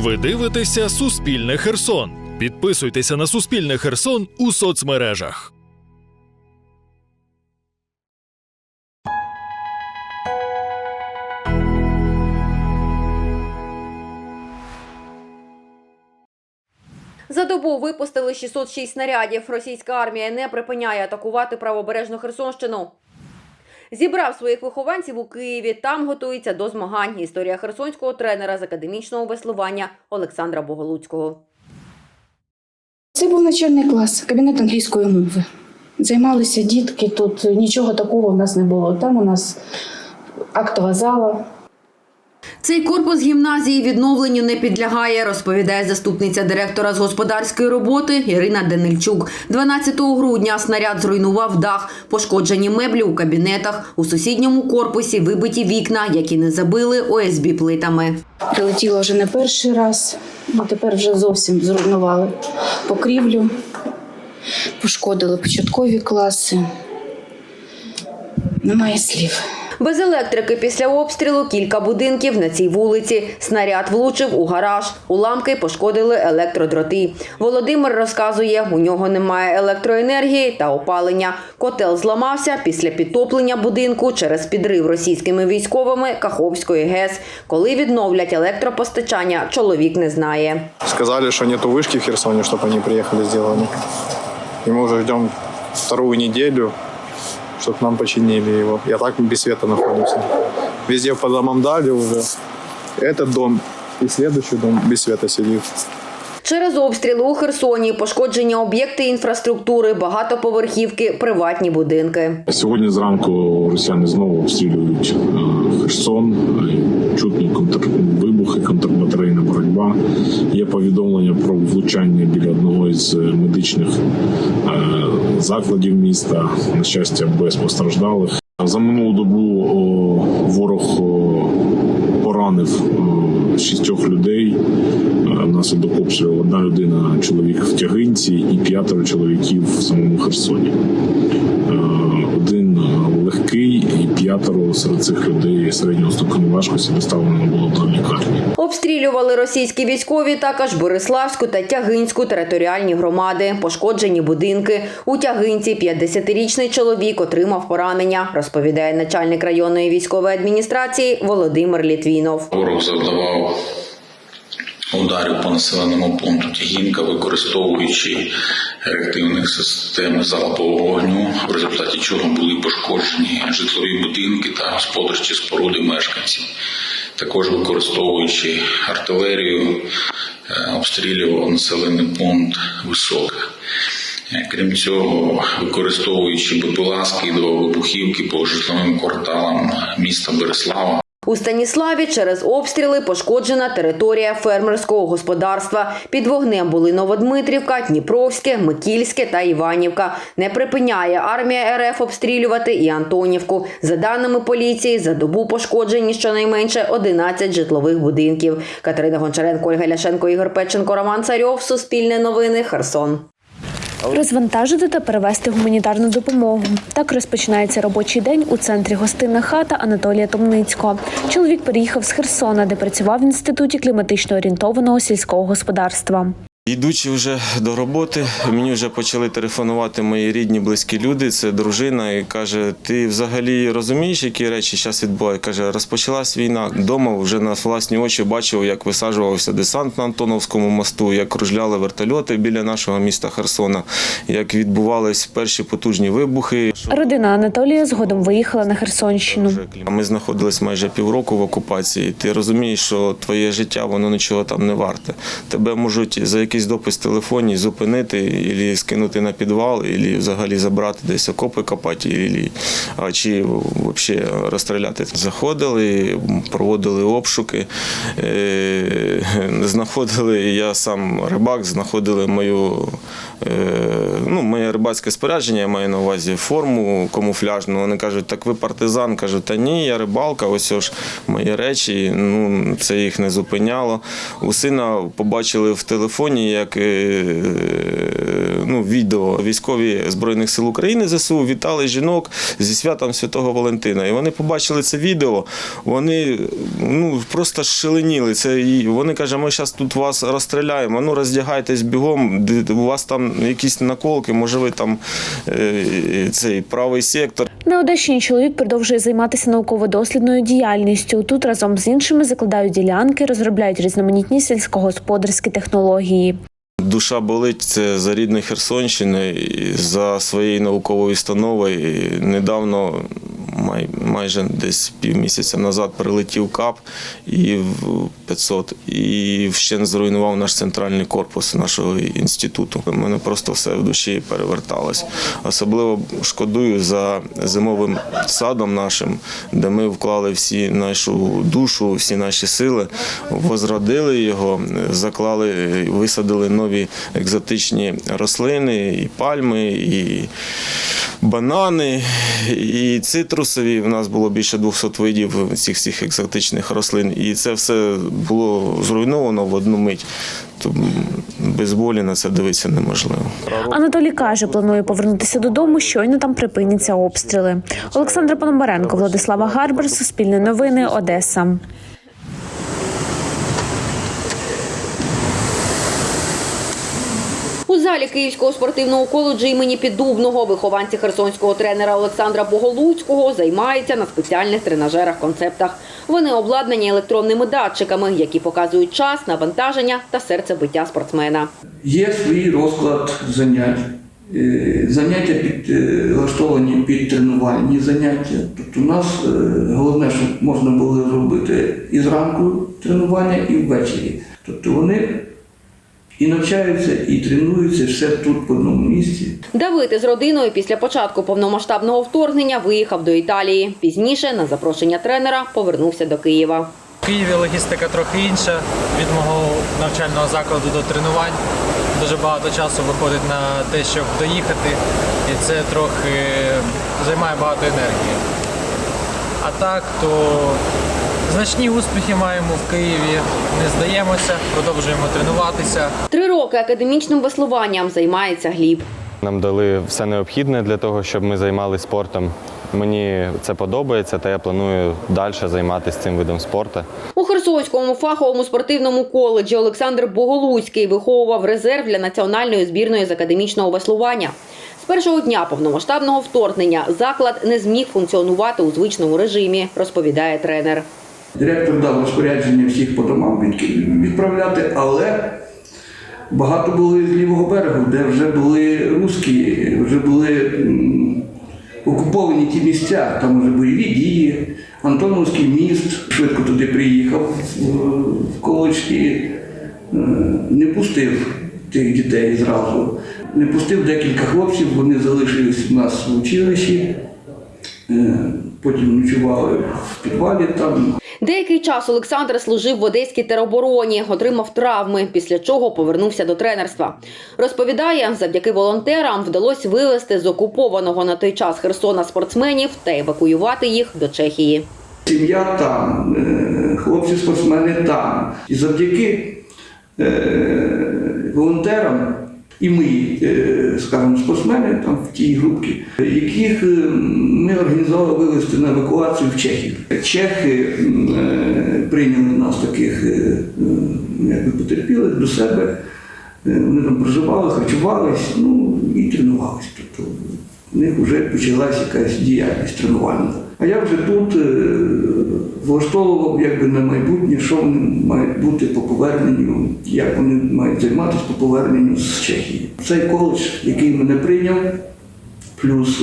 Ви дивитеся Суспільне Херсон. Підписуйтеся на Суспільне Херсон у соцмережах. За добу випустили 606 снарядів. Російська армія не припиняє атакувати правобережну Херсонщину. Зібрав своїх вихованців у Києві. Там готується до змагань. Історія херсонського тренера з академічного веслування Олександра Боголуцького. Це був начальний клас, кабінет англійської мови. Займалися дітки, тут нічого такого в нас не було. Там у нас актова зала. Цей корпус гімназії відновленню не підлягає, розповідає заступниця директора з господарської роботи Ірина Денильчук. 12 грудня снаряд зруйнував дах, пошкоджені меблі у кабінетах. У сусідньому корпусі вибиті вікна, які не забили ОСБ плитами. Прилетіло вже не перший раз, а тепер вже зовсім зруйнували покрівлю, пошкодили початкові класи. Немає слів. Без електрики після обстрілу кілька будинків на цій вулиці. Снаряд влучив у гараж. Уламки пошкодили електродроти. Володимир розказує, у нього немає електроенергії та опалення. Котел зламався після підтоплення будинку через підрив російськими військовими Каховської ГЕС. Коли відновлять електропостачання, чоловік не знає. Сказали, что нету вышки в Херсоне, чтобы они приехали, сделали. И мы уже ждем вторую неделю, чтобы нам починили его. Я так без света находимся. Везде по домам дали уже. Этот дом и следующий дом без света сидит. Через обстріли у Херсоні, пошкоджені об'єкти інфраструктури, багатоповерхівки, приватні будинки. Сьогодні зранку росіяни знову обстрілюють е, Херсон, е, чутні контрвибухи, контр... Є повідомлення про влучання біля одного із е, медичних е, закладів міста. На щастя, без постраждалих. За минулу добу ворог поранив шістьох людей. Е, внаслідок обстрілу одна людина, чоловік в тягинці, і п'ятеро чоловіків в самому Херсоні. Один легкий і п'ятеро серед цих людей середнього ступеню важкості доставлено було до лікарні. Обстрілювали російські військові також Бориславську та Тягинську територіальні громади. Пошкоджені будинки. У Тягинці 50-річний чоловік отримав поранення, розповідає начальник районної військової адміністрації Володимир Літвінов. Ворог завдавав ударів по населеному пункту Тягінка, використовуючи реактивні системи залпового вогню, в результаті чого були пошкоджені житлові будинки та господарчі споруди мешканців. Також використовуючи артилерію, е, обстрілював населений пункт високе. Крім цього, використовуючи БПЛА, скидував вибухівки по житловим кварталам міста Береслава. У Станіславі через обстріли пошкоджена територія фермерського господарства. Під вогнем були Новодмитрівка, Дніпровське, Микільське та Іванівка. Не припиняє армія РФ обстрілювати і Антонівку. За даними поліції, за добу пошкоджені щонайменше 11 житлових будинків. Катерина Гончаренко, Ольга Ляшенко, Ігор Печенко, Роман Царьов. Суспільне новини. Херсон. Розвантажити та перевести гуманітарну допомогу. Так розпочинається робочий день у центрі гостинна хата Анатолія Томницького. Чоловік переїхав з Херсона, де працював в інституті кліматично орієнтованого сільського господарства. Йдучи вже до роботи, мені вже почали телефонувати мої рідні, близькі люди. Це дружина, і каже: Ти взагалі розумієш, які речі зараз відбуваються? Каже, розпочалась війна. Дома вже на власні очі бачив, як висаджувався десант на Антоновському мосту, як кружляли вертольоти біля нашого міста Херсона, як відбувались перші потужні вибухи. Родина Анатолія згодом виїхала на Херсонщину. Ми знаходились майже півроку в окупації. Ти розумієш, що твоє життя воно нічого там не варте. Тебе можуть за якийсь допис в телефоні зупинити, і скинути на підвал, і взагалі забрати десь окопи копати, ілі, а чи взагалі розстріляти. Заходили, проводили обшуки, е, знаходили я сам рибак, знаходили мою. е, Ну, моє рибацьке спорядження, я маю на увазі форму камуфляжну. Вони кажуть, так ви партизан. Кажу, та ні, я рибалка, ось ж мої речі. Ну, це їх не зупиняло. У сина побачили в телефоні, як е, ну, відео військові Збройних сил України ЗСУ вітали жінок зі святом Святого Валентина. І вони побачили це відео, вони ну, просто шаленіли. Це, і вони кажуть, ми зараз тут вас розстріляємо, ну роздягайтесь бігом, у вас там якісь наколки, може ви там е, цей правий сектор. На Одещині чоловік продовжує займатися науково-дослідною діяльністю. Тут разом з іншими закладають ділянки, розробляють різноманітні сільськогосподарські технології. Душа болить це за рідної Херсонщини, за своєю науковою установою. Недавно, май, майже десь півмісяця назад, прилетів КАП і в 500 і вщен зруйнував наш центральний корпус нашого інституту. У мене просто все в душі переверталось. Особливо шкодую за зимовим садом нашим, де ми вклали всі нашу душу, всі наші сили, возродили його, заклали, висадили нові екзотичні рослини, і пальми, і банани, і цитрусові. в нас було більше 200 видів цих всіх екзотичних рослин. І це все було зруйновано в одну мить. То без болі на це дивитися неможливо. Анатолій каже, планує повернутися додому, щойно там припиняться обстріли. Олександра Пономаренко, Владислава Гарбер, Суспільне новини, Одеса. Залі Київського спортивного коледжу імені Піддубного вихованці херсонського тренера Олександра Боголуцького займаються на спеціальних тренажерах-концептах. Вони обладнані електронними датчиками, які показують час, навантаження та серцебиття спортсмена. Є свій розклад занять. Е, Заняття підлаштовані під тренувальні заняття. Тобто у нас е, головне, щоб можна було зробити і зранку тренування, і ввечері. Тобто вони і навчаються, і тренуються все тут в одному місці. Давид із родиною після початку повномасштабного вторгнення виїхав до Італії. Пізніше, на запрошення тренера, повернувся до Києва. В Києві логістика трохи інша від мого навчального закладу до тренувань. Дуже багато часу виходить на те, щоб доїхати, і це трохи займає багато енергії. А так, то значні успіхи маємо в Києві, не здаємося, продовжуємо тренуватися. Три роки академічним веслуванням займається Гліб. Нам дали все необхідне для того, щоб ми займалися спортом. Мені це подобається, та я планую далі займатися цим видом спорту. У Херсонському фаховому спортивному коледжі Олександр Боголуцький виховував резерв для національної збірної з академічного веслування. З першого дня повномасштабного вторгнення заклад не зміг функціонувати у звичному режимі, розповідає тренер. Директор дав розпорядження всіх по домам відправляти, але багато були з лівого берегу, де вже були русські, вже були окуповані ті місця, там вже бойові дії, Антоновський міст, швидко туди приїхав в- і е, не пустив тих дітей зразу. Не пустив декілька хлопців, вони залишились у нас в училищі, е, потім ночували в підвалі там. Деякий час Олександр служив в Одеській теробороні, отримав травми, після чого повернувся до тренерства. Розповідає, завдяки волонтерам вдалося вивезти з окупованого на той час Херсона спортсменів та евакуювати їх до Чехії. Сім'я там, е, хлопці-спортсмени там. І завдяки е, волонтерам і ми, е, скажімо, спортсмени там в тій групі, яких ми організували вивезти на евакуацію в Чехію. Чехи е, прийняли нас таких е, е, якби потерпілих до себе. Е, Вони там проживали, харчувались, ну і тренувалися. Тобто в них вже почалася якась діяльність тренувальна. А я вже тут влаштовував якби на майбутнє, що вони мають бути по поверненню, як вони мають займатися по поверненню з Чехії. Цей коледж, який мене прийняв, плюс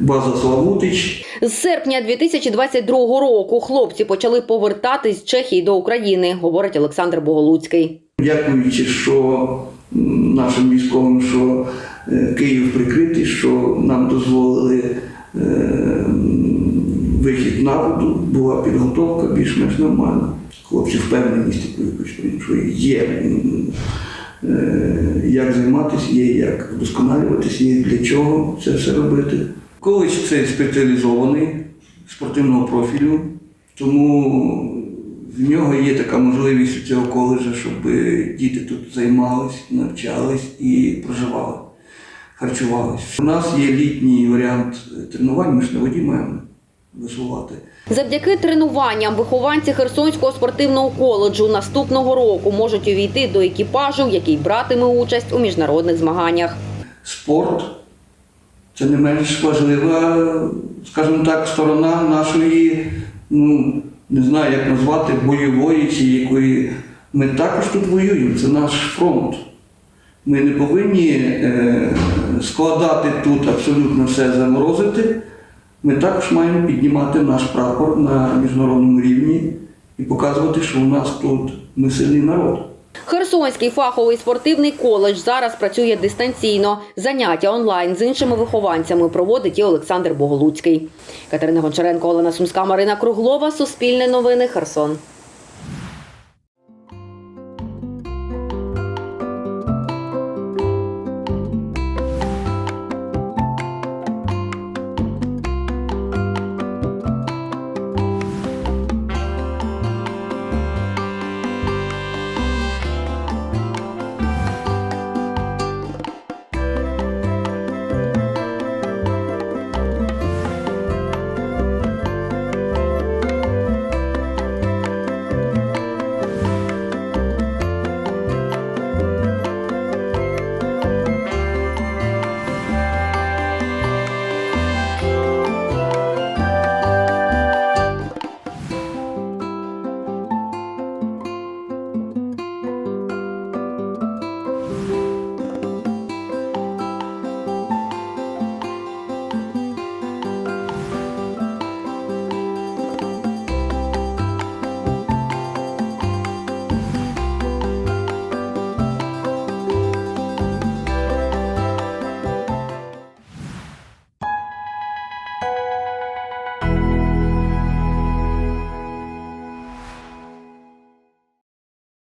база Славутич, З серпня 2022 року хлопці почали повертатись з Чехії до України, говорить Олександр Боголуцький. дякуючи, що нашим військовим, що е, Київ прикритий, що нам дозволили е, вихід на воду, була підготовка більш-менш нормальна. Хлопці впевненість такою, що є е, як займатися, є як вдосконалюватися, є для чого це все робити. Коледж це спеціалізований спортивного профілю, тому в нього є така можливість у цього коледжу, щоб діти тут займались, навчались і проживали, харчувались. У нас є літній варіант тренувань, ми ж на воді маємо висувати. Завдяки тренуванням вихованці Херсонського спортивного коледжу наступного року можуть увійти до екіпажу, який братиме участь у міжнародних змаганнях. Спорт це не менш важлива, скажімо так, сторона нашої, ну не знаю, як назвати, бойової чи якої. Ми також тут воюємо, це наш фронт. Ми не повинні е, складати тут абсолютно все заморозити. Ми також маємо піднімати наш прапор на міжнародному рівні і показувати, що у нас тут ми сильний народ. Херсонський фаховий спортивний коледж зараз працює дистанційно. Заняття онлайн з іншими вихованцями проводить і Олександр Боголуцький. Катерина Гончаренко, Олена Сумська, Марина Круглова. Суспільне новини. Херсон.